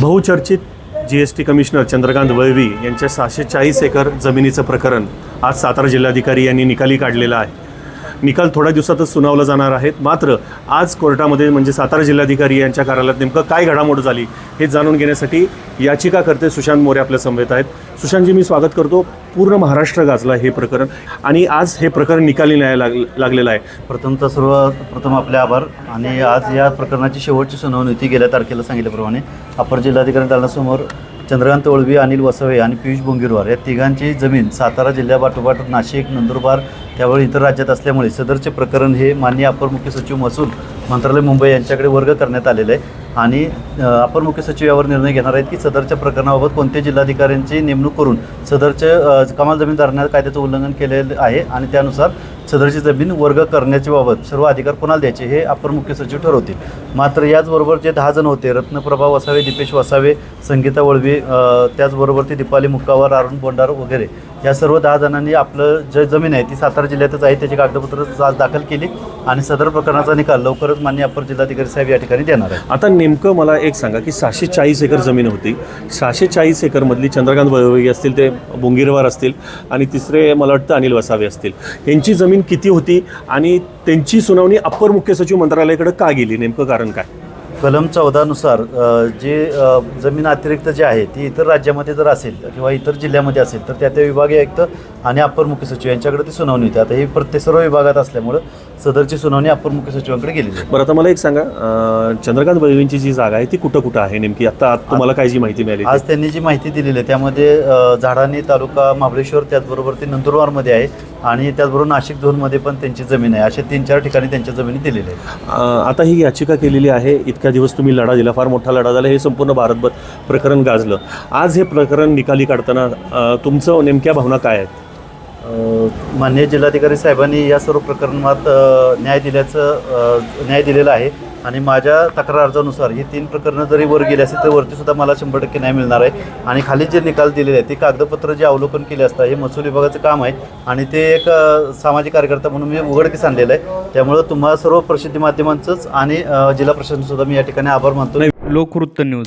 बहुचर्चित G S T commissioner Chandrakant Valvi यांच्या सहाशे चाळीस एकर जमिनीचं प्रकरण आज सातारा जिल्हाधिकारी यांनी निकाली काढलेलं आहे. निकाल थोड्या दिवसातच सुनावला जाणार आहेत. मात्र आज कोर्टामध्ये म्हणजे सातारा जिल्हाधिकारी यांच्या कार्यालयात नेमकं काय घडामोड झाली हे जाणून घेण्यासाठी याचिकाकर्ते सुशांत मोरे आपल्या समवेत आहेत. सुशांतजी मी स्वागत करतो. पूर्ण महाराष्ट्र गाजला हे प्रकरण आणि आज हे प्रकरण निकाली न्याय लाग लागलेलं आहे. प्रथमतः सर्व प्रथम आपले आभार. आणि आज या प्रकरणाची शेवटची सुनावणी होती. गेल्या तारखेला सांगितल्याप्रमाणे अपर जिल्हाधिकारी दालनासमोर चंद्रकांत ओळवी अनिल वसवे आणि पियुष बोंगिरवार या तिघांची जमीन सातारा जिल्ह्यापाठोपाठ नाशिक नंदुरबार त्यावर इतर राज्यात असल्यामुळे सदरचे प्रकरण हे माननीय अपर मुख्य सचिव महसूल मंत्रालय मुंबई यांच्याकडे वर्ग करण्यात आलेलं आहे. आणि अपर मुख्य सचिव यावर निर्णय घेणार आहेत की सदरच्या प्रकरणाबाबत कोणत्या जिल्हाधिकाऱ्यांची नेमणूक करून सदरचे कमाल जमीन धरण्यात कायद्याचं उल्लंघन केलेलं आहे आणि त्यानुसार सदरची जमीन वर्ग करण्याच्या बाबत सर्व अधिकार कोणाला द्यायचे हे अपर मुख्य सचिव ठरवतील. मात्र याचबरोबर जे दहा जण होते रत्नप्रभा वसावे दीपेश वसावे संगीता वळवी त्याचबरोबर ते दीपाली मुक्कावर अरुण बोंडार वगैरे या सर्व दहा जणांनी आपलं जे जमीन आहे ती सातारा जिल्ह्यातच आहे त्याची कागदपत्र आज दाखल केली आणि सदर प्रकरणाचा निकाल लवकरच मान्य अपर जिल्हाधिकारी साहेब या ठिकाणी देणार आहे आता नेमकं मला एक सांगा की सहाशे चाळीस एकर जमीन होती. सहाशे चाळीस एकरमधली चंद्रकांत वळवई असतील ते बोंगीरवार असतील आणि तिसरे मला वाटतं अनिल वसावे असतील. यांची जमीन किती होती आणि त्यांची सुनावणी अप्पर मुख्य सचिव मंत्रालयाकडे का गेली? नेमकं कारण काय? कलम चौदानुसार जे जमीन अतिरिक्त जी आहे ती इतर राज्यामध्ये जर असेल किंवा इतर जिल्ह्यामध्ये असेल तर त्या त्या विभागीय आयुक्त आणि अप्पर मुख्य सचिव यांच्याकडे ती सुनावणी होती. आता ही प्रत्येक सर्व विभागात असल्यामुळं सदरची सुनावणी अप्पर मुख्य सचिवांकडे आहे. बरं आता मला एक सांगा चंद्रकांत वळवींची जी जागा आहे ती कुठं कुठं आहे नेमकी? आता तुम्हाला काय जी माहिती मिळाली? आज त्यांनी जी माहिती दिलेली आहे त्यामध्ये झाडाणी तालुका महाबळेश्वर त्याचबरोबर ते नंदुरबारमध्ये आहे आणि त्याचबरोबर नाशिक झोनमध्ये पण त्यांची जमीन आहे. अशा तीन चार ठिकाणी त्यांच्या जमिनी दिलेल्या आहेत. आता ही याचिका केलेली आहे. इतक्या दिवस तुम्ही लढा दिला फार मोठा लढा झाला. हे संपूर्ण भारतभर प्रकरण गाजलं. आज हे प्रकरण निकाली काढताना तुमचं नेमक्या भावना काय आहेत? माननीय जिल्हाधिकारी साहेबांनी या सर्व प्रकरणात न्याय दिल्याचं न्याय दिलेला आहे. आणि माझ्या तक्रार अर्जानुसार ही तीन प्रकरणं जरी वर गेली असतील तर वरतीसुद्धा मला शंभर टक्के न्याय मिळणार आहे. आणि खाली जे निकाल दिलेले आहेत ते कागदपत्र जे अवलोकन केले असतात हे महसूल विभागाचं काम आहे. आणि ते एक सामाजिक कार्यकर्ता म्हणून मी उघडकीस आणलेलं आहे. त्यामुळं तुम्हाला सर्व प्रसिद्धी माध्यमांचंच आणि जिल्हा प्रशासनसुद्धा मी या ठिकाणी आभार मानतो. लोकवृत्त न्यूज.